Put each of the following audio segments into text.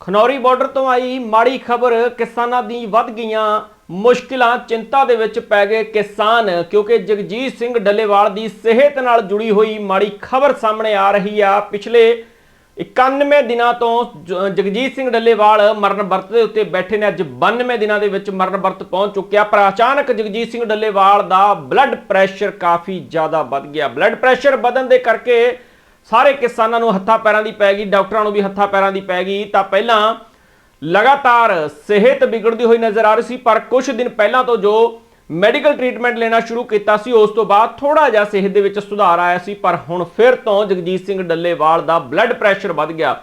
Khanauri border ਤੋਂ ਆਈ ਮਾੜੀ ਖਬਰ, ਕਿਸਾਨਾਂ ਦੀ ਵੱਧ ਗਈਆਂ ਮੁਸ਼ਕਿਲਾਂ, ਚਿੰਤਾ ਦੇ ਵਿੱਚ ਪੈ ਗਏ ਕਿਸਾਨ, ਕਿਉਂਕਿ ਜਗਜੀਤ ਸਿੰਘ ਡੱਲੇਵਾਲ ਦੀ ਸਿਹਤ ਨਾਲ ਜੁੜੀ ਹੋਈ ਮਾੜੀ ਖਬਰ ਸਾਹਮਣੇ ਆ ਰਹੀ ਆ। ਪਿਛਲੇ 91 ਦਿਨਾਂ ਤੋਂ ਜ- ਜਗਜੀਤ ਸਿੰਘ ਡੱਲੇਵਾਲ ਮਰਨ ਵਰਤ ਦੇ ਉੱਤੇ ਬੈਠੇ ਨੇ। ਅੱਜ 92 ਦਿਨਾਂ ਦੇ ਵਿੱਚ ਮਰਨ ਵਰਤ ਪਹੁੰਚ ਚੁੱਕਿਆ। ਪਰ ਅਚਾਨਕ ਜਗਜੀਤ ਸਿੰਘ ਡੱਲੇਵਾਲ ਦਾ ਬਲੱਡ ਪ੍ਰੈਸ਼ਰ ਕਾਫੀ ਜ਼ਿਆਦਾ ਵੱਧ ਗਿਆ। ਬਲੱਡ ਪ੍ਰੈਸ਼ਰ ਵਧਣ ਦੇ ਕਰਕੇ ਸਾਰੇ ਕਿਸਾਨਾਂ ਨੂੰ ਹੱਥਾਂ ਪੈਰਾਂ ਦੀ ਪੈ ਗਈ, ਡਾਕਟਰਾਂ ਨੂੰ ਵੀ ਹੱਥਾਂ ਪੈਰਾਂ ਦੀ ਪੈ ਗਈ। ਤਾਂ ਪਹਿਲਾਂ ਲਗਾਤਾਰ ਸਿਹਤ ਵਿਗੜਦੀ ਹੋਈ ਨਜ਼ਰ ਆ ਰਹੀ ਸੀ, ਪਰ ਕੁਝ ਦਿਨ ਪਹਿਲਾਂ ਤੋਂ ਜੋ ਮੈਡੀਕਲ ਟ੍ਰੀਟਮੈਂਟ ਲੈਣਾ ਸ਼ੁਰੂ ਕੀਤਾ ਸੀ, ਉਸ ਤੋਂ ਬਾਅਦ ਥੋੜਾ ਜਿਹਾ ਸਿਹਤ ਦੇ ਵਿੱਚ ਸੁਧਾਰ ਆਇਆ ਸੀ, ਪਰ ਹੁਣ ਫਿਰ ਤੋਂ ਜਗਜੀਤ ਸਿੰਘ ਡੱਲੇਵਾਲ ਦਾ ਬਲੱਡ ਪ੍ਰੈਸ਼ਰ ਵੱਧ ਗਿਆ।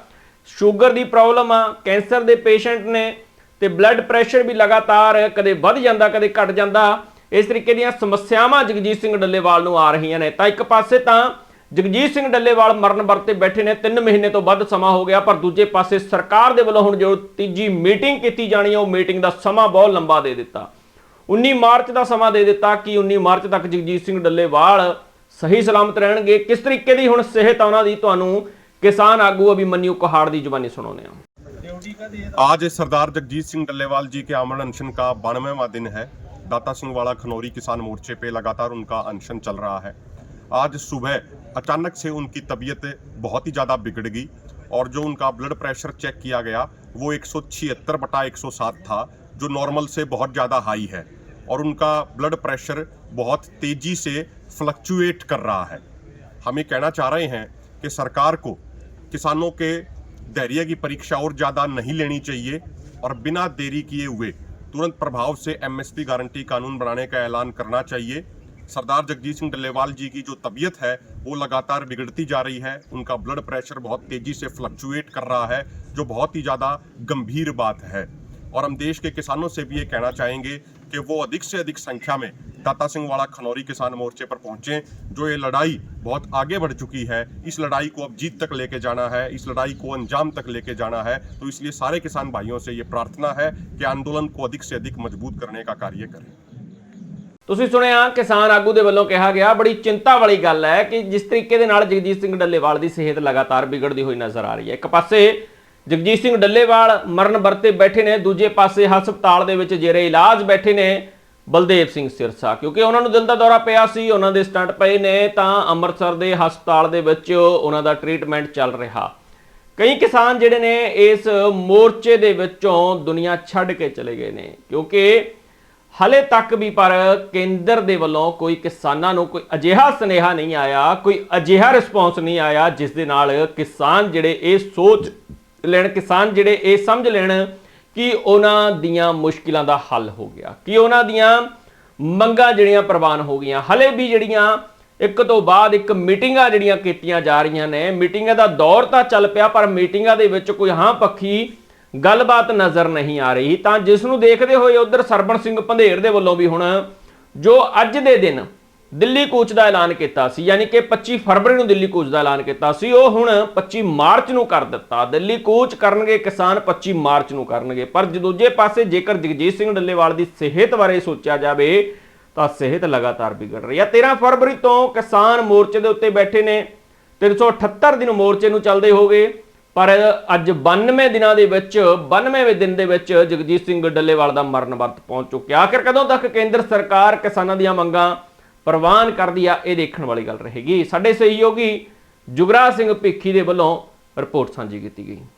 ਸ਼ੂਗਰ ਦੀ ਪ੍ਰੋਬਲਮ ਆ, ਕੈਂਸਰ ਦੇ ਪੇਸ਼ੈਂਟ ਨੇ ਤੇ ਬਲੱਡ ਪ੍ਰੈਸ਼ਰ ਵੀ ਲਗਾਤਾਰ ਕਦੇ ਵੱਧ ਜਾਂਦਾ, ਕਦੇ ਘਟ ਜਾਂਦਾ। ਇਸ ਤਰੀਕੇ ਦੀਆਂ ਸਮੱਸਿਆਵਾਂ ਜਗਜੀਤ ਸਿੰਘ ਡੱਲੇਵਾਲ ਨੂੰ ਆ ਰਹੀਆਂ ਨੇ। ਤਾਂ ਇੱਕ ਪਾਸੇ ਤਾਂ ਜਗਜੀਤ ਸਿੰਘ ਡੱਲੇਵਾਲ ਮਰਨ ਵਰਤੇ ਬੈਠੇ ਨੇ 3 ਮਹੀਨੇ ਤੋਂ ਵੱਧ ਸਮਾਂ ਹੋ ਗਿਆ ਪਰ ਦੂਜੇ ਪਾਸੇ ਸਰਕਾਰ ਦੇ ਵੱਲੋਂ ਹੁਣ ਜੋ ਤੀਜੀ ਮੀਟਿੰਗ ਕੀਤੀ ਜਾਣੀ ਹੈ ਉਹ ਮੀਟਿੰਗ ਦਾ ਸਮਾਂ ਬਹੁਤ ਲੰਬਾ ਦੇ ਦਿੱਤਾ 19 ਮਾਰਚ ਦਾ ਸਮਾਂ ਦੇ ਦਿੱਤਾ ਕਿ 19 ਮਾਰਚ ਤੱਕ ਜਗਜੀਤ ਸਿੰਘ ਡੱਲੇਵਾਲ ਸਹੀ ਸਲਾਮਤ ਰਹਿਣਗੇ ਕਿਸ ਤਰੀਕੇ ਦੀ ਹੁਣ ਸਿਹਤ ਆ ਉਹਨਾਂ ਦੀ ਤੁਹਾਨੂੰ ਕਿਸਾਨ ਆਗੂ ਅਭਿਮਨਿਊ ਕੋਹਾੜ ਦੀ ਜ਼ੁਬਾਨੀ ਸੁਣਾਉਂਦੇ ਹਾਂ आज सरदार जगजीत सिंह डल्लेवाल जी के आमरण अनशन का बानवेवा दिन है दाता सिंह वाला खनौरी किसान मोर्चे पे लगातार उनका अनशन चल रहा है आज सुबह अचानक से उनकी तबीयत बहुत ही ज़्यादा बिगड़ गई और जो उनका ब्लड प्रेशर चेक किया गया, वो एक सौ छिहत्तर बटा एक सौ सात था, जो नॉर्मल से बहुत ज़्यादा हाई है और उनका ब्लड प्रेशर बहुत तेज़ी से फ्लक्चुएट कर रहा है। हम ये कहना चाह रहे हैं कि सरकार को किसानों के धैर्य की परीक्षा और ज़्यादा नहीं लेनी चाहिए और बिना देरी किए हुए तुरंत प्रभाव से एमएसपी गारंटी कानून बनाने का ऐलान करना चाहिए। सरदार जगजीत सिंह डल्लेवाल जी की जो तबीयत है, वो लगातार बिगड़ती जा रही है। उनका ब्लड प्रेशर बहुत तेज़ी से फ्लक्चुएट कर रहा है, जो बहुत ही ज़्यादा गंभीर बात है। और हम देश के किसानों से भी ये कहना चाहेंगे कि वो अधिक से अधिक संख्या में दाता सिंह वाला खनौरी किसान मोर्चे पर पहुँचे, जो ये लड़ाई बहुत आगे बढ़ चुकी है। इस लड़ाई को अब जीत तक लेके जाना है, इस लड़ाई को अंजाम तक लेके जाना है। तो इसलिए सारे किसान भाइयों से ये प्रार्थना है कि आंदोलन को अधिक से अधिक मज़बूत करने का कार्य करें। ਤੁਸੀਂ ਸੁਣਿਆ, ਕਿਸਾਨ ਆਗੂ ਦੇ ਵੱਲੋਂ ਕਿਹਾ ਗਿਆ, ਬੜੀ ਚਿੰਤਾ ਵਾਲੀ ਗੱਲ ਹੈ ਕਿ ਜਿਸ ਤਰੀਕੇ ਦੇ ਨਾਲ ਜਗਜੀਤ ਸਿੰਘ ਡੱਲੇਵਾਲ ਦੀ ਸਿਹਤ ਲਗਾਤਾਰ ਵਿਗੜਦੀ ਹੋਈ ਨਜ਼ਰ ਆ ਰਹੀ ਹੈ। ਇੱਕ ਪਾਸੇ ਜਗਜੀਤ ਸਿੰਘ ਡੱਲੇਵਾਲ ਮਰਨ ਵਰਤੇ ਬੈਠੇ ਨੇ, ਦੂਜੇ ਪਾਸੇ ਹਸਪਤਾਲ ਦੇ ਵਿੱਚ ਜੇਰੇ ਇਲਾਜ ਬੈਠੇ ਨੇ ਬਲਦੇਵ ਸਿੰਘ ਸਿਰਸਾ। ਕਿਉਂਕਿ ਉਹਨਾਂ ਨੂੰ ਦਿਲ ਦਾ ਦੌਰਾ ਪਿਆ ਸੀ, ਉਹਨਾਂ ਦੇ ਸਟੰਟ ਪਏ ਨੇ, ਤਾਂ ਅੰਮ੍ਰਿਤਸਰ ਦੇ ਹਸਪਤਾਲ ਦੇ ਵਿੱਚ ਉਹਨਾਂ ਦਾ ਟ੍ਰੀਟਮੈਂਟ ਚੱਲ ਰਿਹਾ। ਕਈ ਕਿਸਾਨ ਜਿਹੜੇ ਨੇ, ਇਸ ਮੋਰਚੇ ਦੇ ਵਿੱਚੋਂ ਦੁਨੀਆ ਛੱਡ ਕੇ ਚਲੇ ਗਏ ਨੇ, ਕਿਉਂਕਿ ਹਲੇ ਤੱਕ ਵੀ ਪਰ ਕੇਂਦਰ ਦੇ ਵੱਲੋਂ ਕੋਈ ਕਿਸਾਨਾਂ ਨੂੰ ਕੋਈ ਅਜਿਹਾ ਸਨੇਹਾ ਨਹੀਂ ਆਇਆ, ਕੋਈ ਅਜਿਹਾ ਰਿਸਪੌਂਸ ਨਹੀਂ ਆਇਆ ਜਿਸ ਦੇ ਨਾਲ ਕਿਸਾਨ ਜਿਹੜੇ ਇਹ ਸੋਚ ਲੈਣ, ਕਿਸਾਨ ਜਿਹੜੇ ਇਹ ਸਮਝ ਲੈਣ ਕਿ ਉਹਨਾਂ ਦੀਆਂ ਮੁਸ਼ਕਿਲਾਂ ਦਾ ਹੱਲ ਹੋ ਗਿਆ, ਕਿ ਉਹਨਾਂ ਦੀਆਂ ਮੰਗਾਂ ਜਿਹੜੀਆਂ ਪ੍ਰਵਾਨ ਹੋ ਗਈਆਂ। ਹਲੇ ਵੀ ਜਿਹੜੀਆਂ ਇੱਕ ਤੋਂ ਬਾਅਦ ਇੱਕ ਮੀਟਿੰਗਾਂ ਜਿਹੜੀਆਂ ਕੀਤੀਆਂ ਜਾ ਰਹੀਆਂ ਨੇ, ਮੀਟਿੰਗਾਂ ਦਾ ਦੌਰ ਤਾਂ ਚੱਲ ਪਿਆ, ਪਰ ਮੀਟਿੰਗਾਂ ਦੇ ਵਿੱਚ ਕੋਈ ਹਾਂ ਪੱਖੀ ਗੱਲਬਾਤ ਨਜ਼ਰ ਨਹੀਂ ਆ ਰਹੀ। ਤਾਂ ਜਿਸ ਨੂੰ ਦੇਖਦੇ ਹੋਏ ਉਧਰ ਸਰਬਣ ਸਿੰਘ ਪੰਧੇਰ ਦੇ ਵੱਲੋਂ ਵੀ ਹੁਣ ਜੋ ਅੱਜ ਦੇ ਦਿਨ ਦਿੱਲੀ ਕੂਚ ਦਾ ਐਲਾਨ ਕੀਤਾ ਸੀ, ਯਾਨੀ ਕਿ 25 ਫਰਵਰੀ ਨੂੰ ਦਿੱਲੀ ਕੂਚ ਦਾ ਐਲਾਨ ਕੀਤਾ ਸੀ, ਉਹ ਹੁਣ 25 ਮਾਰਚ ਨੂੰ ਕਰ ਦਿੱਤਾ। ਦਿੱਲੀ ਕੂਚ ਕਰਨਗੇ ਕਿਸਾਨ 25 ਮਾਰਚ ਨੂੰ ਕਰਨਗੇ। ਪਰ ਦੂਜੇ ਪਾਸੇ ਜੇਕਰ ਜਗਜੀਤ ਸਿੰਘ ਡੱਲੇਵਾਲ ਦੀ ਸਿਹਤ ਬਾਰੇ ਸੋਚਿਆ ਜਾਵੇ, ਤਾਂ ਸਿਹਤ ਲਗਾਤਾਰ ਵਿਗੜ ਰਹੀ ਹੈ। 13 ਫਰਵਰੀ ਤੋਂ ਕਿਸਾਨ ਮੋਰਚੇ ਦੇ ਉੱਤੇ ਬੈਠੇ ਨੇ। 378 ਦਿਨ ਮੋਰਚੇ ਨੂੰ ਚੱਲਦੇ ਹੋਗੇ। ਪਰ ਅੱਜ 92 ਦਿਨਾਂ ਦੇ ਵਿੱਚ 92ਵੇਂ ਦਿਨ ਦੇ ਵਿੱਚ ਜਗਜੀਤ ਸਿੰਘ ਡੱਲੇਵਾਲ ਦਾ ਮਰਨ ਵਰਤ ਪਹੁੰਚ ਚੁੱਕਿਆ। ਆਖਿਰ ਕਦੋਂ ਤੱਕ ਕੇਂਦਰ ਸਰਕਾਰ ਕਿਸਾਨਾਂ ਦੀਆਂ ਮੰਗਾਂ ਪ੍ਰਵਾਨ ਕਰਦੀ ਆ, ਇਹ ਦੇਖਣ ਵਾਲੀ ਗੱਲ ਰਹੇਗੀ। ਸਾਡੇ ਸਹਿਯੋਗੀ ਜੁਗਰਾਜ ਸਿੰਘ ਭਿੱਖੀ ਦੇ ਵੱਲੋਂ ਰਿਪੋਰਟ ਸਾਂਝੀ ਕੀਤੀ ਗਈ।